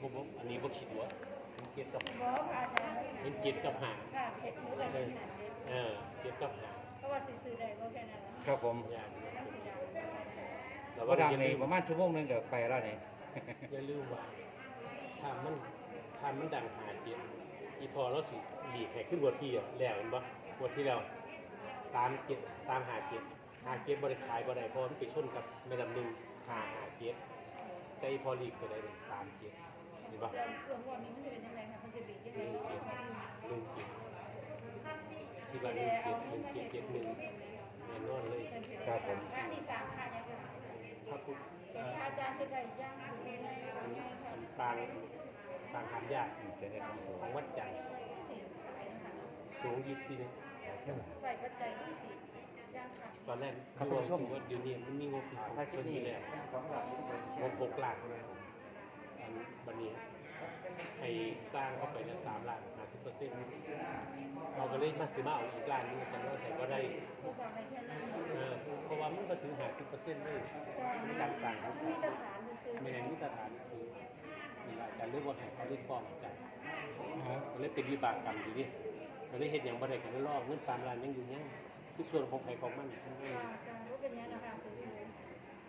ผมบอกอันนี้บ่คิดว่าเห็นเจ็ดกับบอกค่ะอาจารย์เห็นเจ็ดกับหางค่ะเห็ดมือแบบนี้หาเจ็ดเออเจ็ดกับหางเพราะว่าสิซื้อได้ก็แค่นั้นแหละครับผมอย่างนี้ทั้งสีดำแต่ก็ว่าดังอย่าในลืมประมาณชั่วโมงหนึงก็ไปแล้วนี่ อย่าลืมว่าถ้ามันถ้ามันดังหาเจ็ดอีพอเราสิหลีกให้ขึ้นบทที่อะแล้วเห็นบ่บทที่แล้วสามเจ็ดสามหาเจ็ดหาเจ็ดบริขายบ่ได้เพราะมันไปชนกับแม่น้ำหนึ่งหาหาเจ็ดแต่อีพอหลีกตัวใดเป็นสามเจ็ด เห็นบ่เรื่องเรื่องวันนี้มันจะเป็นยังไงคะมันจะดียังหไงนึ่งเนาะเจ็ดหนึ่งเจ็ดที่ว่าหนึ่งเจ็ดหนึ่งเจ็ดเจ็ดหนึ่งแน่นอนเลยครับผมค่ะที่สามค่ะยังไงถ้าพูดเป็นค่าจ้างที่ได้ย่างสูงยังไงอันยังไงค่ะอันปางปางหามยากอืมเป็นได้ครับผมของวัดจันทร์สี่ขายนะคะสูงยี่สิบสี่เมตรใส่ปัจจัยที่สี่ย่างค่ะตอนแรกครับดูท่านผู้ชมว่าเดี๋ยวนี้มันมีงบอีกถ้าคลิคปนนี้นี้แล้วสองหลักที่เป็นแชงบร์หกล้าน อันบันนี้ให้สร้างเข้าไปในสามล้านห้าสิบเปอร์เซ็นต์เขาก็เลยมาซื้อมาเอาอีกล้านนึงแต่ว่าแต่ก็ได้เออเพราะว่ามันก็ถึงห้าสิบเปอร์เซ็นต์เลยในการสั่งครับมีตรฐานซื้อไม่ในมาตรฐานซื้อนี่แหละอาจารย์เรียกว่าให้เขาเรียกฟองอาจารย์ก็เลยเป็นวิบากกรรมอยู่ดิก็เลยเห็นอย่างบ่ได้กันรอบเงินสามล้านยังอยู่ยังคือส่วนของใครของมันค่ะอาจ้ารู้เป็นยังไงนะคะซื้อ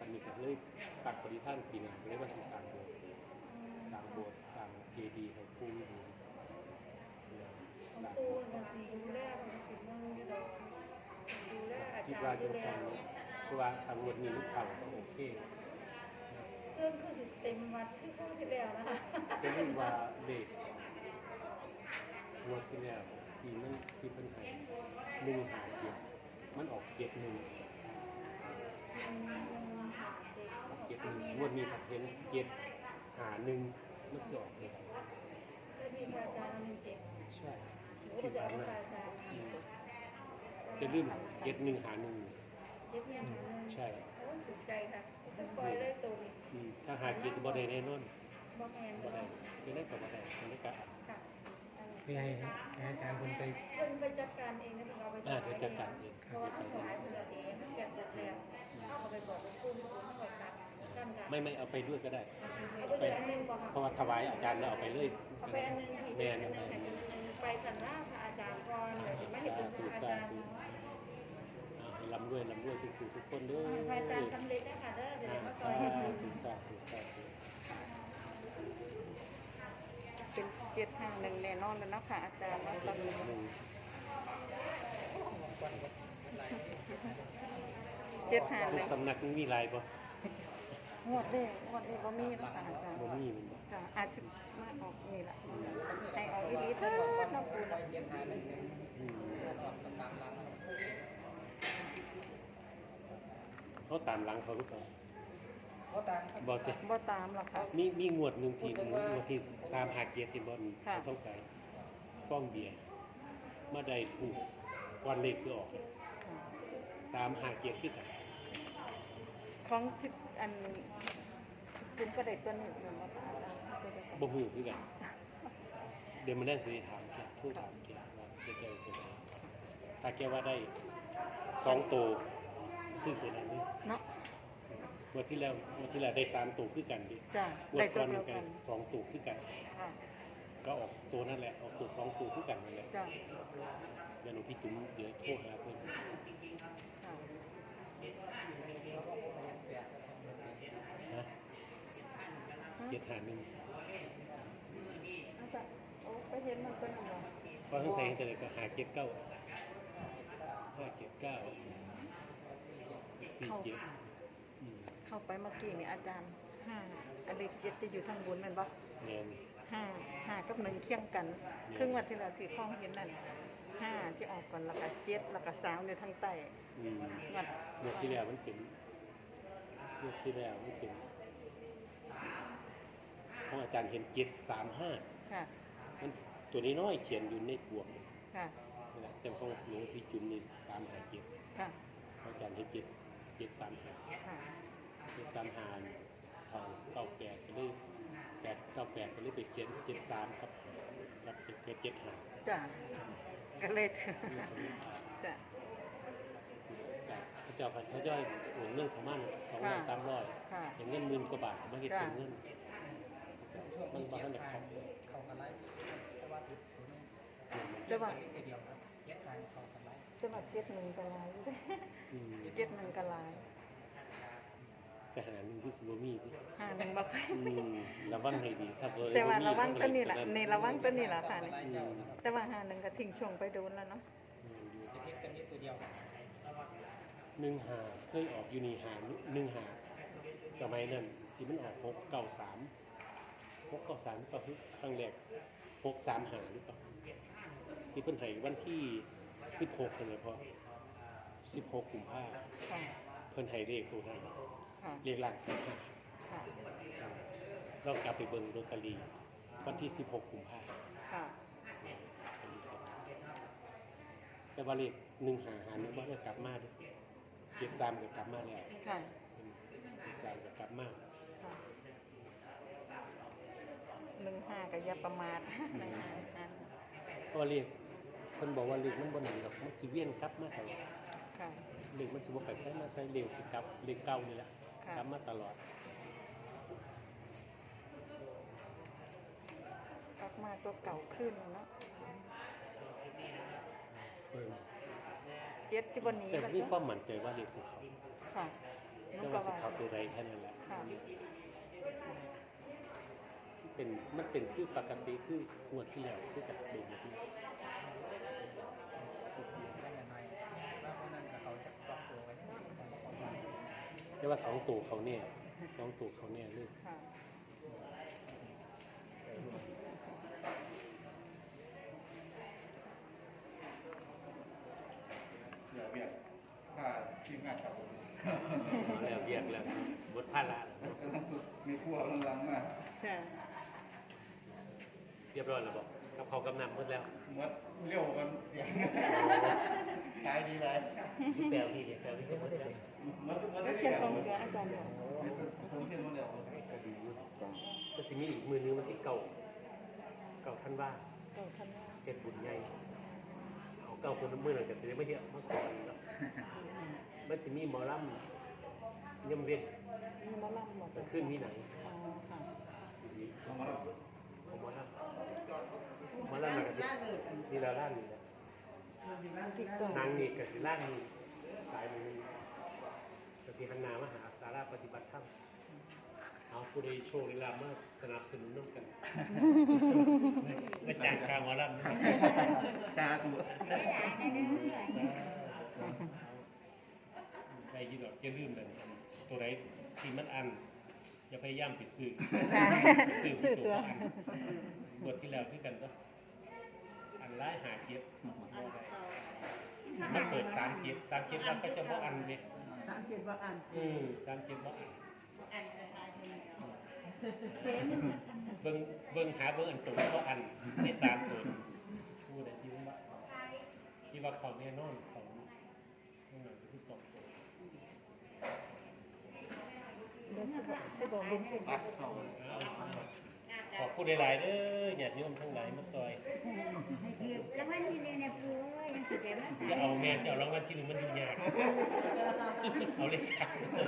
อันนี้ก็เลยตัดปฏิท่านปีหน้าก็เลยว่าสิสร้างโบสถ์ สร้างโบสถ์สร้างเจดีย์ให้ปู่อยู่ของตูนภาษีดูแลภาษีเมืองยูโดดูแลอาคิดจารว่าย์จะดูแลสร้างเพราะว่าทางวันนี้ลูกค้าก็โอเคเรื่องคือสิเต็มวัดที่เข้าที่แล้วนะคะเป็นเรื่องว่าเลขงวดที่แล้วที่มันที่เพิ่นให้หนึ่งหาเจ็ดมันออกเจ็ดหนึ่งเจ็ดเจ็ดหนึ่งงวดนี้ครับเห็นเจ็ด หาหนึ่งมันสออกเลยแล้วมีพระอาจารย์หนึ่งเจ็ดใช่หรือว่าจะเอาพระอาจารย์จะลืมเจ็ดหนึ่งหาหนึ่งเจ็ดเนี่ยหาหนึ่งใช่โอ้ถูกใจค่ะถ้าปล่อยเลยตัวนี้อืมถ้าหาเจ็ดบ่ได้แน่นอนบ่แมนบ่บ่ได้ได้ไม่ได้กับบ่ได้ไม่ได้กับค่ะคือให้ให้อาจารย์คนไปเพิ่นไปจัดการเองนะเพิ่นเอาไปอ่าเดี๋ยวจัดการเองเพราะว่าเขาถวายเพิ่นเอาเองมันแก็บหมดแล้วเอาไปบอกหลวงปู่ที่เขาบอกตัดกันกัน ไม่ไม่เอาไปด้วยก็ได้เอาไปเลยอันหนึงบ่ค่ะเพราะว่าถวายอาจารย์แล้วเอาไปเลยเอาไปอันหนึงพี่แม่อันนหนึงให้อันหนึงไปสันว่าพระอาจารย์ก่อนเดี๋ยวสิมาเห็นเป็นพระอาจารย์อ่าลำด้วยลำด้วยทุกทุกทุกคนเด้อพระอาจารย์สำเร็จแล้วค่ะเด้อเดี๋ยวอ่ามาซสาอยให้บุญธุสาธุสาธุเป็นเจ็ดห้าหนึ่งแน่นอนแล้วเนาะค่ะอาจารย์เนาะตอนนี้หนึ่งเจ็ดห้าหทุกนึ่งสำนักมีลายบ่ งวดเด้งวดนี้บ่มีแล้วค่ะอาจารย์บ่มีมันบ่ค่ะอาจสิมาออกนี่แหละให้ออกอีหลีเถิดน้องปูนะอืมเขาตามหลังเขาหรือเปล่าบ่เต็บ่ตามหรอกค่ะ มีมีงวดหนึ่งที่งวดที่สามหาเกียรติที่บ่มีค่ะ ต้องใส่ฟ้องเบียร์มาได้ถูกก่อนเลขสิออกสามหาเกียรติคือกัน ของที่อันคุณก็ได้ตัวหนึ่งเหมือนว่าค่ะอาจารย์ตัวเดียวกันบ่ฮู้คือกัน เดี๋ยวมานั่งสิถามแกทูถามแกว่าแกจะเอาตัวไหนถ้าแกว่าได้สองตัวซื้อตัวนั้นนี่เนาะงวดที่แล้วงวดที่แล้วได้สามตัวคือกันดิจ้ะงวได้ดตัก่วอนเดียวกักันนสองตัวคือกัน ค่ะก็ออกตัวนั่นแหละออกตัวสองตัวคือกันนั่นแหละจ้ะ เดี๋ยวหลวงพี่จุ๋มเดี๋ยวโทรหาเพิ่น ค่ะ ฮะเจ็ดหาหนึ่งอาจารย์โอ้ไปเห็นมันเป็นอะไรเพราะทั้งใส่แต่ละก็หาเจ็ดเก้าห้าเจ็ดเก้าสี่เจ็ดอืมเข้าไปเมื่อกี้นี่อาจารย์ห้าอันเลขเจ็ดจะอยู่ทางบนแมันบ่แน่นห้าห้ากับหนึ่งเคียงกัน ครึ่งวันที่แล้วที่พ้องเห็นนั่นห้าที่ออกก่อนแล้วก็เจ็ดแล้วก็สามอยู่ทางใต้อืมวัดงวดที่แล้วมันเป็นงวดที่แล้วมันเป็น ของอาจารย์เห็นเจ็ดสามห้าค่ะมันตัวนี้น้อยๆเขียนอยู่ในบวกค่ะนี่แหละแต่ของหลวงพี่จุ๋มนี่สามหาเจ็ดค่ะของอาจารย์เห็นเจ็ดเจ็ดสามหาค่ะเจ็ดสามหาทองเก้าแปดก็เลยแปดเก้าแปดก็เลยไปเขียนเจ็ดสามครับกับเจ็ดเจ็ดหาจ้ะก็เลยถือจ้ะแต่พระเจ้าพระเจ้าย่อยโอนเงินเขามันสองร้อยค่ะสามร้อยค่ะเห็นเงินหมื่นกว่าบาทมาเห็นเป็นเงิน มันบ่ท่านได้ทาเข้างเขากันไล่แต่ว่าติดตัวนึงแต่ว่าติดตัวเดียวครับเย็ดทางเขากันไล่จะว่าเจ็ดหนึ่งกะลายอยู่เด้อืมเจ็ดหนึ่งกะลายแต่หาหนึ่งคือสิบ่มีดิห้าหนึ่งบ่ค่อยอืมระวังให้ดีถ้าเกิดแต่ว่าบ่มีระวังตัวนี้ล่ะมัในระวังตัวนี้ล่ะค่ะเขากันไล่เจ้านะครับแต่ว่าห้าหนึ่งก็ทิ้งช่วงไปโดนแล้วเนาะอืมอยู่จะเย็ดกันนิดตัวเดียวหนึ่งหาเคยออกอยู่นี่หาหนึ่งหาสมัยนั้นที่มันออกหกเก้าสามห กเก้าสามหรือเปล่าครั้งแรกหกสามหาหรือเปล่าที่เพิ่นให้วันที่สิบหกเลยพอสิบหกกุมภาค่ะเพิ่นให้เลขตัวนั้นค่ะเลขหลักสิบห้าค่ะเรากลับไปเบิ่งโรตารีวันที่สิบหกกุมภาค่ะแต่ว่าเลขหนึ่งหาหาหนึ่งว่าได้กลับมาเด้วยเจ็ดสามก็กลับมาแล้วค่ะเจ็ดสามก็กลับมา ค่ะ หนึ่งห้าก็อย่าประมาทหนึ่งห้าห้าเพราะว่าเลขเพิ่นบอกว่าเลขมันบ่หนังดอกมันสิเวียนกลับมาตลอดค่ะเลขมันสิบ่ไปใช้มาใช้เลขสิกลับเลขเก่านี่แหละค่ะกลับมาตลอดกลับมาตัวเก่าขึ้นแล้วเนาะเบิ่งเจ็ดที่วันนี้แต่แล้วมีคก็วามมั่นใจว่าเลขสิเข้าค่ะนุแต่ก็ว่าสิว่าเข้าตัวใดแค่นั้นแหละค่ะ เป็นมันเป็นคือปกติคืองวดที่แล้วคือกับเด็กแบบนี้ได้อย่างไรว่าเพราะนั้นกับเขาจะสองตัวกันยังไงแต่ว่าเขาสามแต่ว่าสองตัวเขาเนี่ยสองตัวเขาเนี่ยเลยค่ะเดี๋ยวเบียดค่าทีมงานครับผมเอาแล้วเรียกแล้วบทพาละก็ต้องฝึกมีครัวกำลังมาค่ะ เรียบร้อยแล้วบอกกับเขาวกำนำหมดแล้วเมื่อเลี้ยวกันเสียงขายดีเลยแปลพี่เนี่ยแปลพี่ก็ไม่ได้ใส่เมื่อเมื่อแล้ได้วเขียนเดียวของเหลืออาจารย์บอกผมเขียนมาแล้วก็ดีอยู่จ้าก็สิมีอีกมือนึงวันที่เก่า เก่าท่านว่าเก่าทันว่าเฮ็ดบุญใหญ่เอาเก่าคนละมือหนึ่งก็สิได้ไม่เยอะมาก่อนเนาะมันสิมีหมอลำย่ำเว้นมีหมอลำบอกกลางคืนมีหนังอ๋อค่ะ สิมี เอามาแล้ว ของหมอลำหมอลำน่ะก็สินี่ ละล้านนี่แหละนางนี่ก็สิล้านนี่สายมันนึงก็สิหันนามหาสาราปฏิบัติธรรมเอาผู้ใดโชคดีลามาสนับสนุนน้ำกันมาจ้างกางหมอลำนะตาถูกใครยินดอกจะลืมเลยตัวไหนที่มันอันอย่าพยายามไปซื้อซื้อตัวอันบทที่แล้วคือกันก็ อันร้ายหาเก็บมันเปิดสามเก็บสามเก็บแล้วก็จะบ่อันเลยสามเจ็ดว่าอันอืมสามเก็บบ่อันอันละลายเต็มเบิ่งเบิ่งหาเบิ่งอันตัวบ่อันในสามตัวผู้ใดที่ว่าที่ว่าเขาแน่นอนเขาข้างหลังคือสองตัวเดี๋ยวสิบอกสิบอกลุงขึ้นข อบคุณหลายๆเด้อญาติโยมทั้งหลายมาซอยแล้ววันนี้เนี่ยปูยังสิเดี๋ยวมาจะเอาแม่จะเอารางวัลที่หนึ่งมันอยู่ยาก เอาเลขสามตัว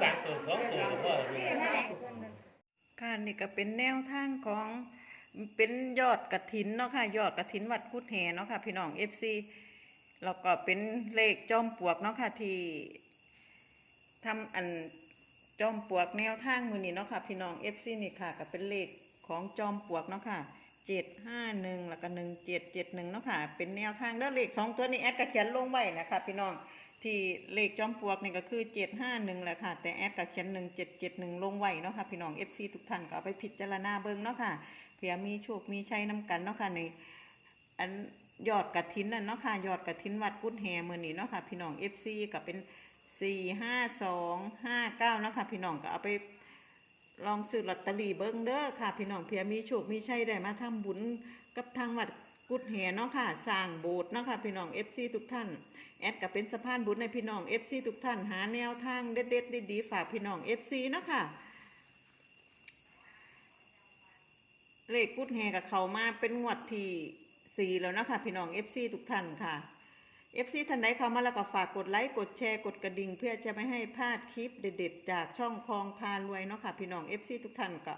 สามตัวสองตัวก็พอแล้วเสีเนี่ยยเท่าไหร่คนหนึ่ง ค่ะนี่ก็เป็นแนวทางของเป็นยอดกระถินเนาะค่ะยอดกระถินวัดกุดแหเนาะค่ะพี่น้อง FC แล้วก็เป็นเลขจอมปลวกเนาะค่ะที่ทำอันจอมปลวกแนวทางมือนี้เนาะค่ะพี่น้อง FC นี่ค่ะก็เป็นเลข ของจอมปลวกเนาะค่ะเจ็ดห้าหนึ่งแล้วก็หนึ่งเจ็ดเจ็ดหนึ่งเนาะค่ะ เป็นแนวทางแล้วเลขสองตัวนี้แอดก็เขียนลงไว้นะคะพี่น้องที่เลขจอมปลวกนี่ก็คือเจ็ดห้าหนึ่งแหละค่ะ แต่แอดก็เขียนหนึ่งเจ็ดเจ็ดหนึ่งลงไว้เนาะค่ะพี่น้องเอฟซีทุกท่านก็เอาไปพิจารณาเบิ่งเนาะค่ะเผื่อมีโชคมีชัยนำกันเนาะค่ะในอันยอดกระถินนั่นเนาะค่ะยอดกระถินวัดกุดแฮมือนี้เนาะค่ะพี่น้องเอฟซีก็เป็นสี่ห้าสองห้าเก้าเนาะค่ะพี่น้องก็เอาไป ลองซื้อลอตเตอรี่เบิ่งเด้อค่ะ พี่น้องเผื่อมีโชคมีชัยได้มาทำบุญกับทางวัดกุดแฮเนาะค่ะสร้างโบสถ์เนาะค่ะพี่น้องเอฟซีทุกท่านแอดก็เป็นสะพานบุญในพี่น้อง FC ทุกท่านหาแนวทางเด็ดๆดีๆฝากพี่น้อง FC เนาะค่ะเลขกุดแฮกับเขามาเป็นงวดที่สี่แล้วนะคะพี่น้อง FC ทุกท่านค่ะ FC ท่านใดเข้ามาแล้วก็ฝากกดไลค์กดแชร์กดกระดิ่ง เพื่อจะไม่ให้พลาดคลิปเด็ดๆ จากช่องคลองพารวยเนาะค่ะพี่น้อง FC ทุกท่านก็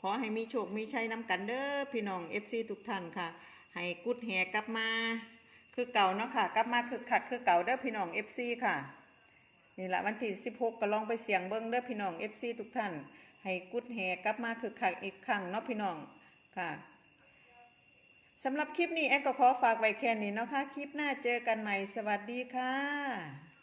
ขอให้มีโชคมีชัยนำกันเด้อพี่น้อง FC ทุกท่านค่ะ ให้กุดแหกลับมา คือเก่าเนาะค่ะ กลับมาคือคักคือเก่าเด้อพี่น้อง FC ค่ะนี่แหละวันที่16ก็ลองไปเสี่ยงเบิ่งเด้อพี่น้อง FC ทุกท่าน ให้กุดแหกลับมาคือคักอีกครั้งเนาะพี่น้องค่ะ สำหรับคลิปนี้แอดก็ขอฝากไว้แค่นี้เนาะค่ะคลิปหน้าเจอกันใหม่สวัสดีค่ะ